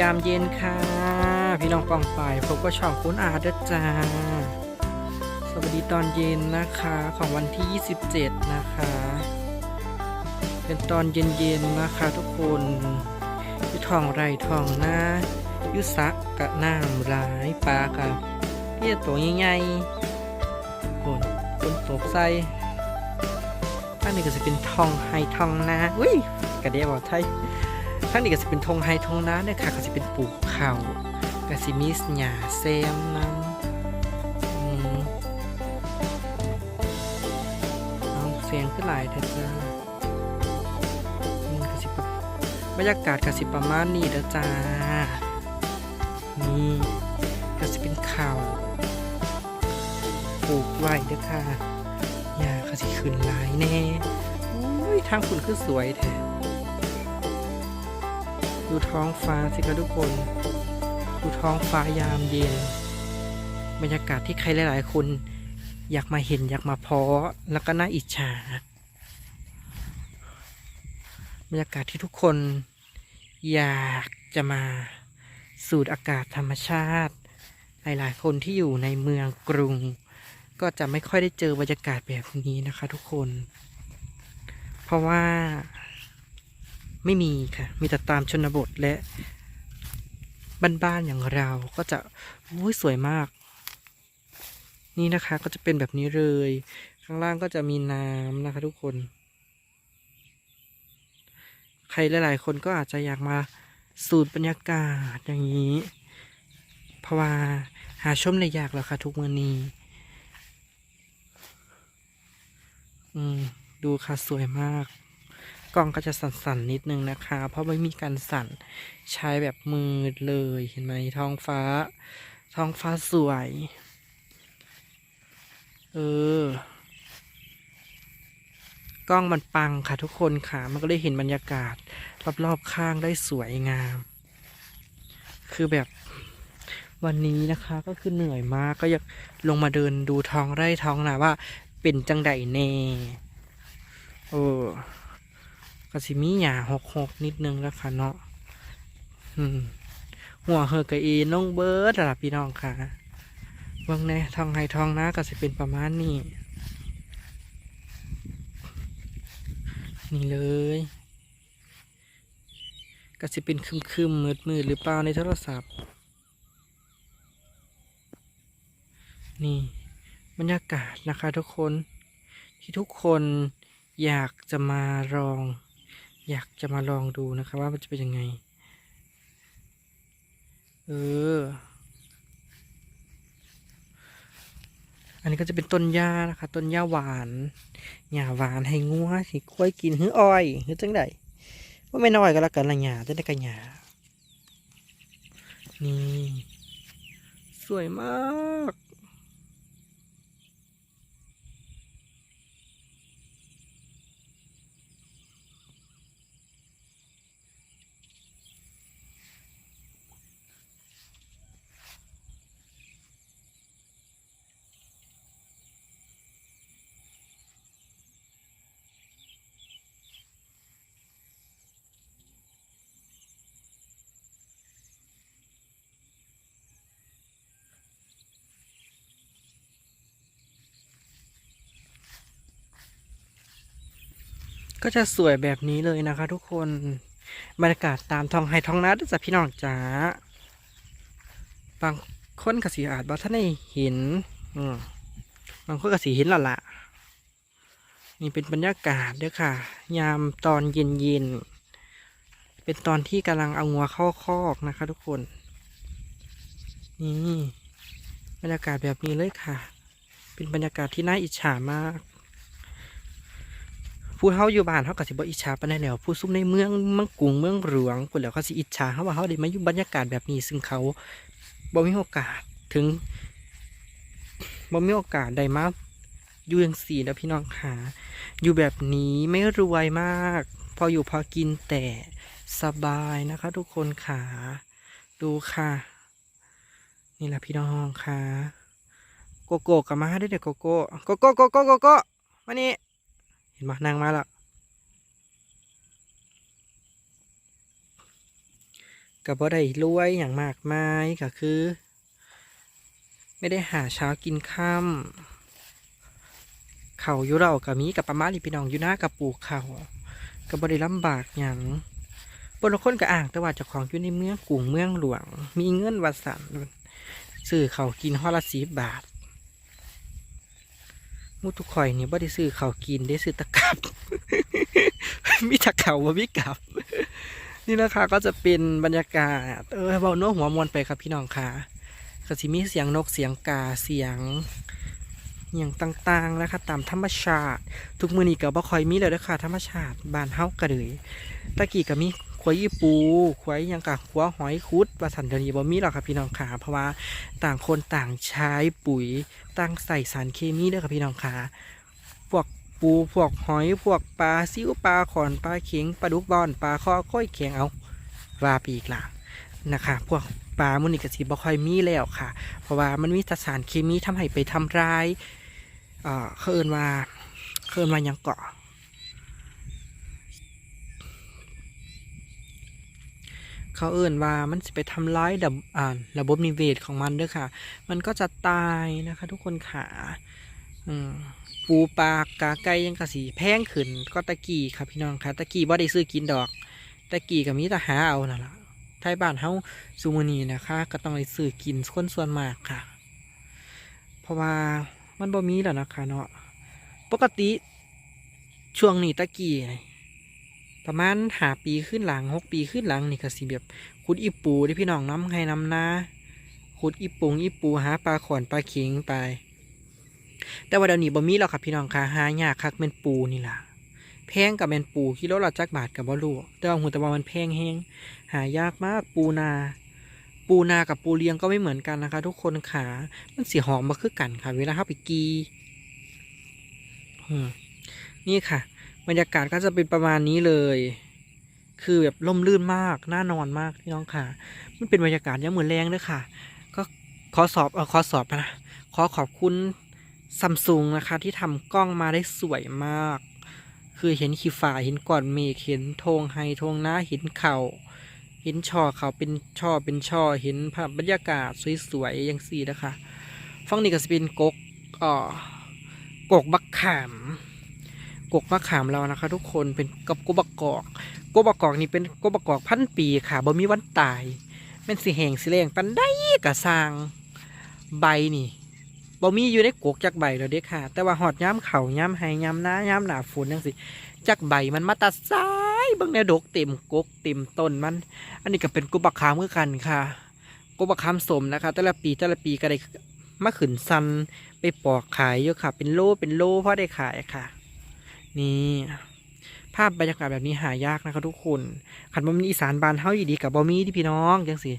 ยามเย็นค่ะ พี่น้องกองฝ่ายผมก็ช่องคุณอาเด้อจ้า สวัสดีตอนเย็นนะคะของวันที่ 27 นะคะ เป็นตอนเย็นๆนะคะทุกคนที่ทองไร่ท้องนายุสะกะน้ำร้ายปลากับพี่ตัวใหญ่ๆคนคนตกใส่อันนี้ก็จะเป็นทองไฮทองนาอุ้ยกระเดียบอกไทย ทั้งนี้ก็จะเป็นทงไฮทงน้าเนี่ยค่ะก็จะเป็นปลูกข้าก็สิมีหญ้าแซมน้ำเอาเสียงขึ้นหลายเถอจ้ากสิประบรรยากาศก็สิประมาณนี้เด้อจ้านี่ก็จะเป็นเข้าปลูกไว้เด้อค่ะหญ้าก็สิขึ้นหลายแน่ อุ้ยทางคุณคือสวยแท้ ดูท้องฟ้าสิคะทุกคน ดูท้องฟ้ายามเย็น บรรยากาศที่ใครหลายๆ คน อยากมาเห็นอยากมาเพาะแล้วก็น่าอิจฉา บรรยากาศที่ทุกคนอยากจะมาสูดอากาศธรรมชาติ หลายๆ คนที่อยู่ในเมืองกรุง ก็จะไม่ค่อยได้เจอบรรยากาศแบบนี้นะคะ ทุกคน เพราะว่า ไม่มีค่ะ มีแต่ตามชนบทและบ้านๆอย่างเราก็จะอุ้ยสวยมาก นี่นะคะก็จะเป็นแบบนี้เลย ข้างล่างก็จะมีน้ำนะคะ ทุกคน ใครหลายๆ คนก็อาจจะอยากมาสูดบรรยากาศอย่างนี้ เพราะว่าหาชมในยากแล้วค่ะ ทุกมือนี้ อืม ดูค่ะ สวยมาก กล้องก็จะสั่นๆนิดนึงนะคะ เพราะไม่มีการสั่นใช้แบบมือเลยเห็นไหมท้องฟ้า ท้องฟ้าสวย เออกล้องมันปังค่ะทุกคนค่ะ มันก็ได้เห็นบรรยากาศ รอบๆข้างได้สวยงาม คือแบบวันนี้นะคะก็คือเหนื่อยมากก็อยากลงมาเดินดูท้องไร่ท้องนาว่า เป็นจังไดแน่เออ ก็สิมีหยาหกหกนิดนึงแล้วค่ะเนาะหัวเฮอกะเอน้องเบิร์ดล่ะพี่น้องค่ะเบิ่งแน่ทองไฮทองนะก็สิเป็นประมาณนี้ นี่เลยก็สิเป็นคึมคึมมืดมืดหรือเปล่าในโทรศัพท์ นี่บรรยากาศนะคะทุกคนที่ทุกคนอยากจะมาลอง อยากจะมาลองดูนะคะว่ามันจะเป็นยังไง เออ อันนี้ก็จะเป็นต้นหญ้านะคะ ต้นหญ้าหวานหญ้าหวานให้งัวให้กล้วยกินหื้ออ้อยหื้อจังไดว่าไม่น้อยก็แล้วกันละหญ้าจะได้กันหญ้านี่ สวยมาก ก็จะสวยแบบนี้เลยนะคะ ทุกคนบรรยากาศตามท้องไฮท้องนาด้อจ้ะพี่น้องจ๋าบางคนกสีอาจบ่ท่านได้เห็นอืมบางคนกสีเห็นและละนี่เป็นบรรยากาศเด้อค่ะ ยามตอนเย็นเย็นเป็นตอนที่กำลังเอางัวเข้าคอกนะคะ ทุกคนนี่บรรยากาศแบบนี้เลยค่ะ เป็นบรรยากาศที่น่าอิจฉามาก ผู้เฮาอยู่บ้านเฮาก็สิบ่อิจฉาปานใดแล้วผู้ซุ่มในเมืองเมืองกรุงเมืองหลวงพุ่นแล้วเขาสิอิจฉาเฮาว่าเฮาได้มาอยู่บรรยากาศแบบนี้ ซึ่งเขาบ่มีโอกาสถึงบ่มีโอกาสได้มาอยู่จังซี่แล้วพี่น้องค่ะอยู่แบบนี้ไม่รวยมาก พออยู่พอกินแต่สบายนะคะ ทุกคนค่ะดูค่ะ นี่แหละพี่น้องค่ะโกโก้กลับมาได้เด็กโกโก้โกโก้โกโก้โกโก้มานี่ ห็นไหมนางมาแล้วกับบ่ได้รวยอย่างมากมายก็คือ ไม่ได้หาเช้ากินค่ำเขาอยู่เรากับมีกับประมาณนี้พี่น้องอยู่หน้ากับปลูกเขาก็บ่ได้ลำบากอย่างบางคนก็อ่างแต่ว่าเจ้าของอยู่ในเมืองกรุงเมืองหลวง มีเงินวัดสันซื้อเขากินห่อละสีบาท มูทุกข่อยนี่บ่ได้ซื้อเขาวกินได้ซื้อตะกับ มีตะเข่าบ่มีกับ นี่นะคะก็จะเป็นบรรยากาศ เออเบาโน้หัวมวนไปครับพี่น้องค่ะก็สิมีเสียงนกเสียงกาเสียงอย่างต่างๆนะคะตามธรรมชาติ ทุกมือนี้ก็บ่ค่อยมีเลยนะคะธรรมชาติบ้านเฮาก็เลยตะกี้ก็มี ขวายยี่ปูขวายยังกะขวาหอยคุดว่าสันเดยวนีบ่มีหรอกครับพี่น้องค่ะเพราะว่าต่างคนต่างใช้ปุ๋ยต่างใส่สารเคมีด้อครับพี่น้องค่ะพวกปูพวกหอยพวกปลาซิวปลาขอนปลาเข็งปลาดุกบอนปลาข้อก้อยแข็งเอาว่าปีกล่ะนะคะพวกปลามุนิกสิบ่ค่อยมีแล้วค่ะ เพราะว่ามันมีสารเคมีทำให้ไปทำร้ายเอ่อเขินว่าเขินว่ายังเกาะ เขาเอื่นว่ามันจะไปทำร้ายดับอ่าระบบนิเวศของมันด้วยค่ะ มันก็จะตายนะคะ ทุกคนขาอืมปูปลากาไก่ยังกะสีแพงขึ้นก็ตะกี้ค่ะพี่น้องค่ะตะกี้บ่ได้ซื้อกินดอกตะกี้ก็มีแต่หาเอานั่นแหละไทยบ้านเฮาซูมานีนะคะ ก็ต้องไปซื้อกินคนส่วนมากค่ะ เพราะว่ามันบ่มีแล้วนะคะเนาะปกติช่วงนี้ตะกี้ ประมาณหาปีขึ้นหลังหกปีขึ้นหลังนี่ก็สิแบบขุดอีปูที่พี่น้องน้ำให้น้ำนาขุดอีปุงอีปูหาปลาขอนปลาเข็งไป แต่ว่าเดี๋ยวนี้บ่มีแล้วครับพี่น้องค่ะหายากคักเป็นปูนี่ล่ะแพงกับเป็นปูกิโลละจักบาทกับบ่รู้แต่ว่าหูแต่ว่ามันแพงแฮงหายากมากปูนา ปูนากับปูเลี้ยงก็ไม่เหมือนกันนะคะ ทุกคนขามันเสียหอมมาคือกันค่ะ เวลาเข้าไปกีนี่ค่ะ บรรยากาศก็จะเป็นประมาณนี้เลย คือแบบล่มลื่นมาก น่านอนมากพี่น้องค่ะ มันเป็นบรรยากาศยังเหมือนแรงด้วยค่ะ ก็ขอสอบเออขอสอบนะ ขอขอบคุณซัมซุงนะคะ ที่ทำกล้องมาได้สวยมาก คือเห็นขีฟ้าเห็นก้อนเมฆเห็นธงไฮธงหน้าเห็นเขาเห็นช่อเขาเป็นช่อเป็นช่อเห็นภาพบรรยากาศสวยๆอย่างสี่นะคะฟังนี้ก็จะเป็นกกเอ่อกกบักขาม กกมะขามเรานะคะ ทุกคนเป็นกับกบกกอกกบกกอกนี่เป็นกบกกอกพันปีค่ะบ่มีวันตายแม่นสิแหงสิแรงปันได้กะสร้างใบนี่บ่มีอยู่ในกกจักใบแล้วเด้ค่ะ แต่ว่าหอดย้ำเขาย้ำไห้ย้ำหน้าย้ำหนาฝนจังสิจักใบมันมาตัดซ้ายเบิ่งแนวดกเต็มกกเต็มต้นมัน อันนี้ก็เป็นกบกขามเหมือนกันค่ะกบกขามสมนะคะ แต่ละปีแต่ละปีก็ได้มาขึ้นซันไปปอกขายอยู่ค่ะ เป็นโลเป็นโลเพราะได้ขายค่ะ นี่ ภาพบรรยากาศแบบนี้หายากนะครับทุกคนขันบ่มีอีสานบานเฮาอยู่ดีกับบอมีที่พี่น้องจังสิ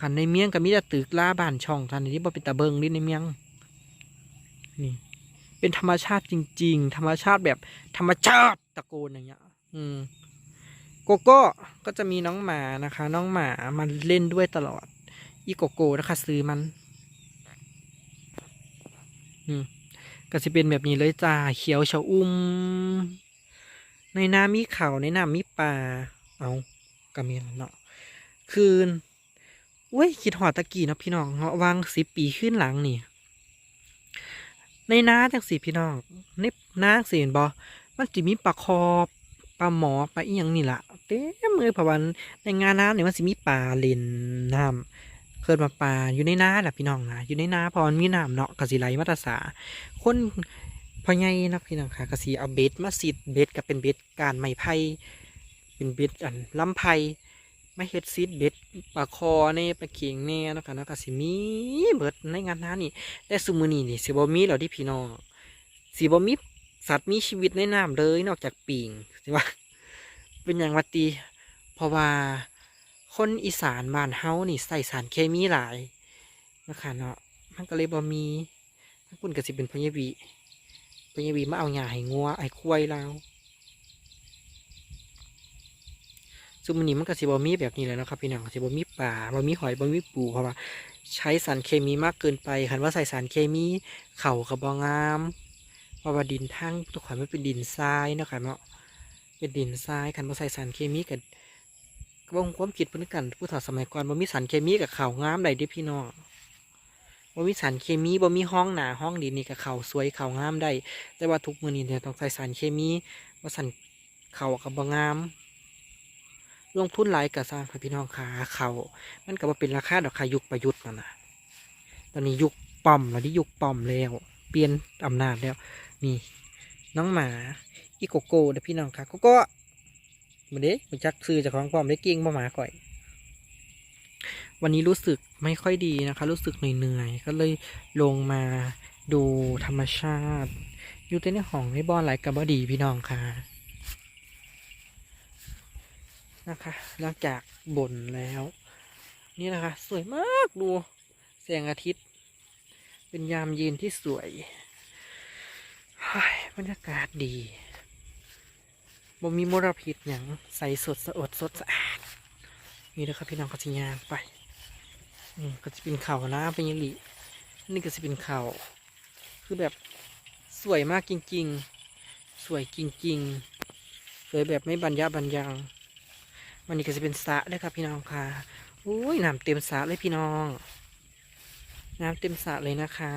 ขันในเมียงก็มีแต่ตึกล่าบ้านช่องทันที่บ่เป็นตะเบิงนี่ในเมียง นี่ เป็นธรรมชาติจริง ๆ ธรรมชาติแบบธรรมชาติตะโกนอย่างเงี้ย อืมโกโก้ก็จะมีน้องหมานะคะ น้องหมามันเล่นด้วยตลอด อีโกโก้นะคะซื้อมัน อืม ก็จะเป็นแบบนี้เลยจ้าเขียวชะอุ่มในน้ำมีเขาในน้ำมีปลาเอากระเมียนเนาะคืนเว้ยคิดหอดตะกี้เนาะพี่น้องเนาะวางสิบปีขึ้นหลังนี่ในน้าจังสิพี่น้องในน้าสิเห็นบอมันจะมีปลาคอบปลาหมอปลาอีหยังนี่ละเต็มเลยเพราะวันในงานน้ำเนี่ยมันสิมีปลาเล่นน้ำ เคยมาปลาอยู่ในน้าแหละพี่น้องนะอยู่ในน้าพอมันมีน้ำเนาะกสิไหลมาตาสาคนพอไงนะพี่น้องค่ะกสีเอาเบ็ดมาสิดเบ็ดก็เป็นเบ็ดการไม้ไผ่เป็นเบ็ดอันลำไผ่ไม่เฮ็ดซิดเบ็ดปลาคอเนี่ยปลาเข็งเน่แล้วกันแล้วก็สิมีเบิดในงานนั้นนี่แต่ซุมือนี่นี่สิบ่มีแล้วที่พี่น้องสิบ่มีสัตว์มีชีวิตในน้ำเลยนอกจากปิงสิว่าเป็นอย่างวัตีเพราะว่า คนอีสานบ้านเฮานี่ใส่สารเคมีหลายนะคะเนาะมันก็เลยบ่มีถ้าคุณกสิเป็นพญวีพญวีมาเอาหญ้าให้งัวให้ควายเราซุมนี้มันกสิบมีแบบนี้แล้วนะครับพี่น้องสิบมีป่าบ่มีหอยบ่มีปูเพราะว่าใช้สารเคมีมากเกินไปคันว่าใส่สารเคมีเข่ากับบองามเพราะว่าดินทั้งทุกข่อยมันเป็นดินทรายนะคะเนาะเป็นดินทรายคันว่าใส่สารเคมีกับ ว่าความคิดเพิ่นกันผู้เฒ่าสมัยก่อนบ่มีสารเคมีกับข้าวงามใดเด้พี่น้องบ่มีสารเคมีบ่มีห้องหนาห้องดีนี่กับข้าวสวยข้าวงามได้ แต่ว่าทุกมือนี้เนี่ยต้องใส่สารเคมีว่าสันข้าวก็บ่งาม ลงทุนหลายก็สร้างพี่น้องขาเข้ามันก็บ่เป็นราคาดอกค่ะยุคประยุทธ์นั่นนะตอนนี้ยุคป้อมแล้วที่ยุคป้อมแล้ว เปลี่ยนอำนาจแล้วนี่น้องหมาอีโกโก้เด้อพี่น้องค่ะโกโก้ มาเด้มาจักซื้อจากของป้อมได้เก่งบ่หมาก่อย วันนี้รู้สึกไม่ค่อยดีนะคะ รู้สึกเหนื่อยๆก็เลยลงมาดูธรรมชาติ อยู่ในห้องในบ้านไหลกับบดีพี่น้องค่ะนะคะหลังจากบ่นแล้ว นี่นะคะ สวยมากดูแสงอาทิตย์ เป็นยามเย็นที่สวยบรรยากาศดี บ่มีมลพิษอย่างใสสดสะอดสดสะอาดนี่นะครับพี่น้องก็จะยางไปอืมก็จะเป็นเขานะเป็นยังหลีนี่ก็จะเป็นเขาคือแบบสวยมากจริง ๆ สวยจริง ๆ สวยแบบไม่บรรยะบรรยังวันนี้ก็จะเป็นสระนะครับพี่น้องค่ะอุ้ยน้ำเต็มสระเลยพี่น้อง น้ำเต็มสระเลยนะคะ